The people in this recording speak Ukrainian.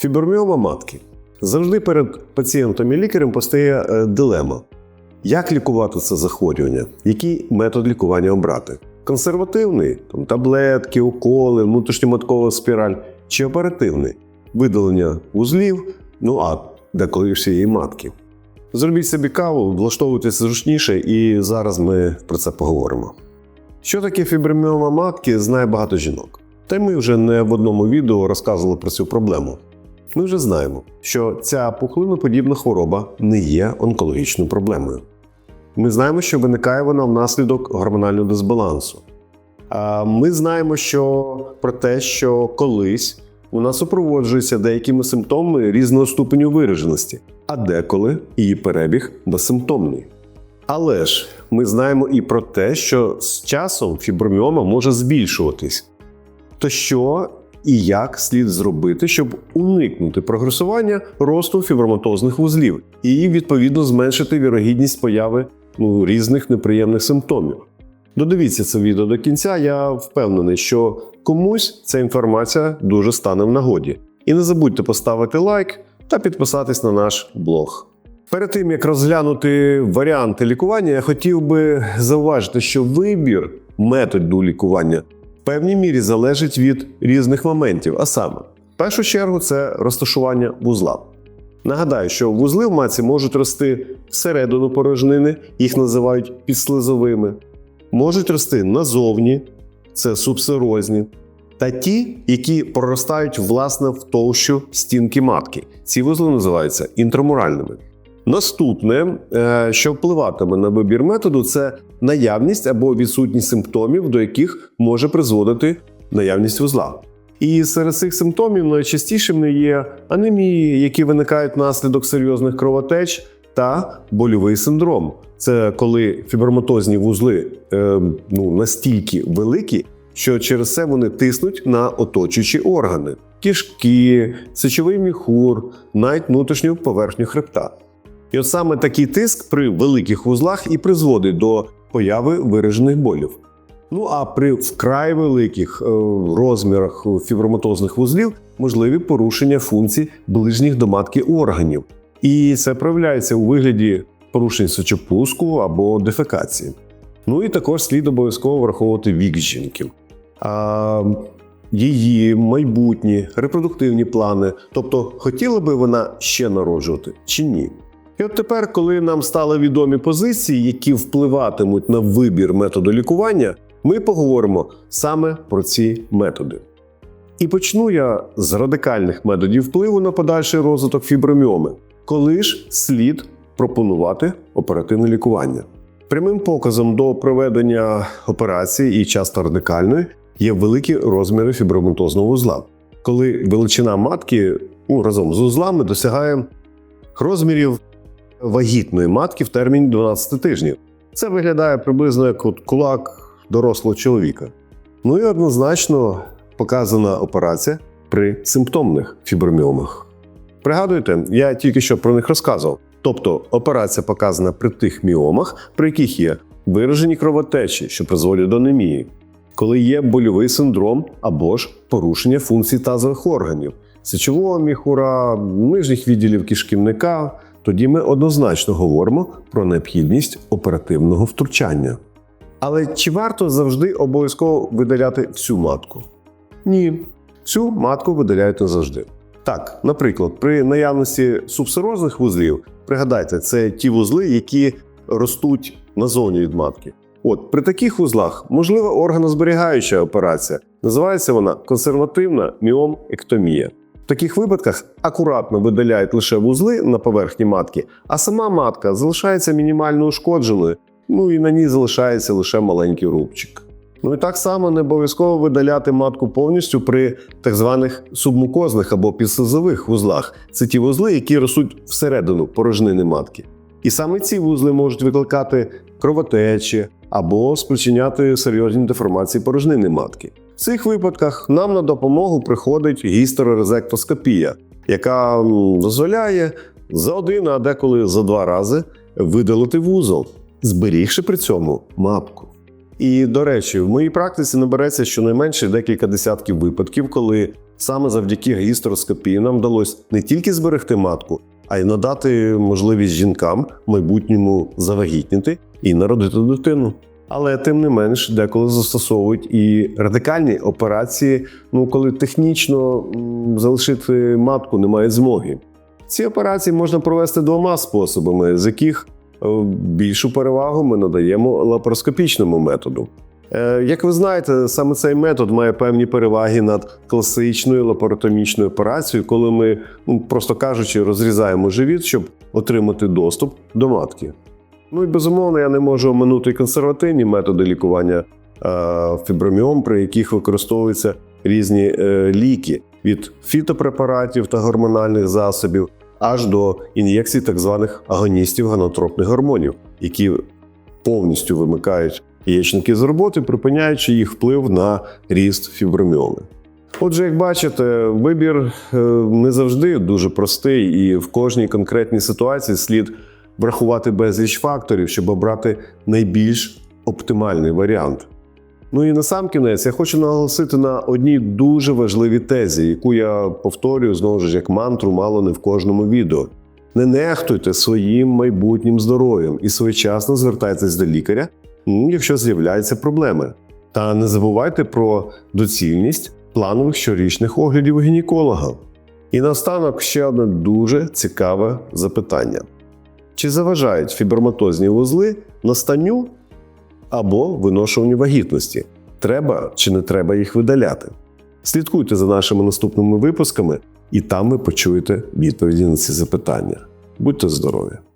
Фіброміома матки. Завжди перед пацієнтом і лікарем постає е, дилема: як лікувати це захворювання, який метод лікування обрати? Консервативний там, таблетки, уколи, внутрішньоматкова спіраль чи оперативний видалення вузлів, ну а деколи всієї матки. Зробіть собі каву, влаштовуйтесь зручніше, і зараз ми про це поговоримо. Що таке фіброміома матки, знає багато жінок. Та й ми вже не в одному відео розказували про цю проблему. Ми вже знаємо, що ця пухлиноподібна хвороба не є онкологічною проблемою. Ми знаємо, що виникає вона внаслідок гормонального дисбалансу. Ми знаємо, що про те, що колись вона супроводжується деякими симптомами різного ступеню вираженості, а деколи її перебіг безсимптомний. Але ж ми знаємо і про те, що з часом фіброміома може збільшуватись. То що і як слід зробити, щоб уникнути прогресування росту фіброматозних вузлів і відповідно зменшити вірогідність появи ну, різних неприємних симптомів? Додивіться це відео до кінця. Я впевнений, що комусь ця інформація дуже стане в нагоді. І не забудьте поставити лайк та підписатись на наш блог. Перед тим як розглянути варіанти лікування, я хотів би зауважити, що вибір методу лікування певній мірі залежить від різних моментів. А саме, в першу чергу, це розташування вузла. Нагадаю, що вузли в маці можуть рости всередину порожнини, їх називають підслизовими, можуть рости назовні, це субсерозні, та ті, які проростають власне в товщу стінки матки. Ці вузли називаються інтрамуральними. Наступне, е, що впливатиме на вибір методу, це наявність або відсутність симптомів, до яких може призводити наявність вузла. І серед цих симптомів найчастішими є анемії, які виникають внаслідок серйозних кровотеч, та больовий синдром. Це коли фіброматозні вузли е, ну, настільки великі, що через це вони тиснуть на оточуючі органи: кишки, сечовий міхур, навіть внутрішню поверхню хребта. І от саме такий тиск при великих вузлах і призводить до появи виражених болів. Ну а при вкрай великих е, розмірах фіброматозних вузлів можливі порушення функцій ближніх до матки органів. І це проявляється у вигляді порушень сечопуску або дефекації. Ну і також слід обов'язково враховувати вік жінки. А, її майбутні репродуктивні плани, тобто хотіла би вона ще народжувати чи ні. І от тепер, коли нам стали відомі позиції, які впливатимуть на вибір методу лікування, ми поговоримо саме про ці методи. І почну я з радикальних методів впливу на подальший розвиток фіброміоми, коли ж слід пропонувати оперативне лікування. Прямим показом до проведення операції і часто радикальної є великі розміри фіброматозного вузла, коли величина матки ну, разом з узлами досягає розмірів вагітної матки в терміні 12 тижнів. Це виглядає приблизно як от кулак дорослого чоловіка. Ну і однозначно показана операція при симптомних фіброміомах. Пригадуєте, я тільки що про них розказував. Тобто операція показана при тих міомах, при яких є виражені кровотечі, що призводять до анемії, коли є больовий синдром або ж порушення функцій тазових органів, сечового міхура, нижніх відділів кишківника, тоді ми однозначно говоримо про необхідність оперативного втручання. Але чи варто завжди обов'язково видаляти всю матку? Ні, всю матку видаляють не завжди. Так, наприклад, при наявності субсерозних вузлів, пригадайте, це ті вузли, які ростуть назовні від матки. От при таких вузлах можлива органозберігаюча операція. Називається вона консервативна міом-ектомія. Таких випадках акуратно видаляють лише вузли на поверхні матки, а сама матка залишається мінімально ушкодженою, ну і на ній залишається лише маленький рубчик. Ну і так само не обов'язково видаляти матку повністю при так званих субмукозних або підслизових вузлах. Це ті вузли, які ростуть всередину порожнини матки. І саме ці вузли можуть викликати кровотечі або спричиняти серйозні деформації порожнини матки. Цих випадках нам на допомогу приходить гістерорезектоскопія, яка дозволяє за один, а деколи за два рази видалити вузол, зберігши при цьому мапку. І до речі, в моїй практиці набереться щонайменше декілька десятків випадків, коли Саме завдяки гістероскопії нам вдалося не тільки зберегти матку, а й надати можливість жінкам в майбутньому завагітніти і народити дитину. Але тим не менш, деколи застосовують і радикальні операції, ну коли технічно залишити матку немає змоги. Ці операції можна провести двома способами, з яких е, більшу перевагу ми надаємо лапароскопічному методу. Е, Як ви знаєте, саме цей метод має певні переваги над класичною лапаротомічною операцією, коли ми, ну, просто кажучи, розрізаємо живіт, щоб отримати доступ до матки. Ну і безумовно, я не можу оминути консервативні методи лікування е, фіброміом, при яких використовуються різні е, ліки від фітопрепаратів та гормональних засобів аж до ін'єкцій так званих агоністів гонотропних гормонів, які повністю вимикають яєчники з роботи, припиняючи їх вплив на ріст фіброміоми. Отже, як бачите, вибір е, не завжди дуже простий, і в кожній конкретній ситуації слід врахувати безліч факторів, щоб обрати найбільш оптимальний варіант. Ну і на сам кінець я хочу наголосити на одній дуже важливій тезі, яку я повторюю знову ж як мантру, мало не в кожному відео. Не нехтуйте своїм майбутнім здоров'ям і своєчасно звертайтесь до лікаря, якщо з'являються проблеми. Та не забувайте про доцільність планових щорічних оглядів гінеколога. І наостанок ще одне дуже цікаве запитання: чи заважають фіброматозні вузли настанню або виношуванню вагітності? Треба чи не треба їх видаляти? Слідкуйте за нашими наступними випусками, і там ви почуєте відповіді на ці запитання. Будьте здорові!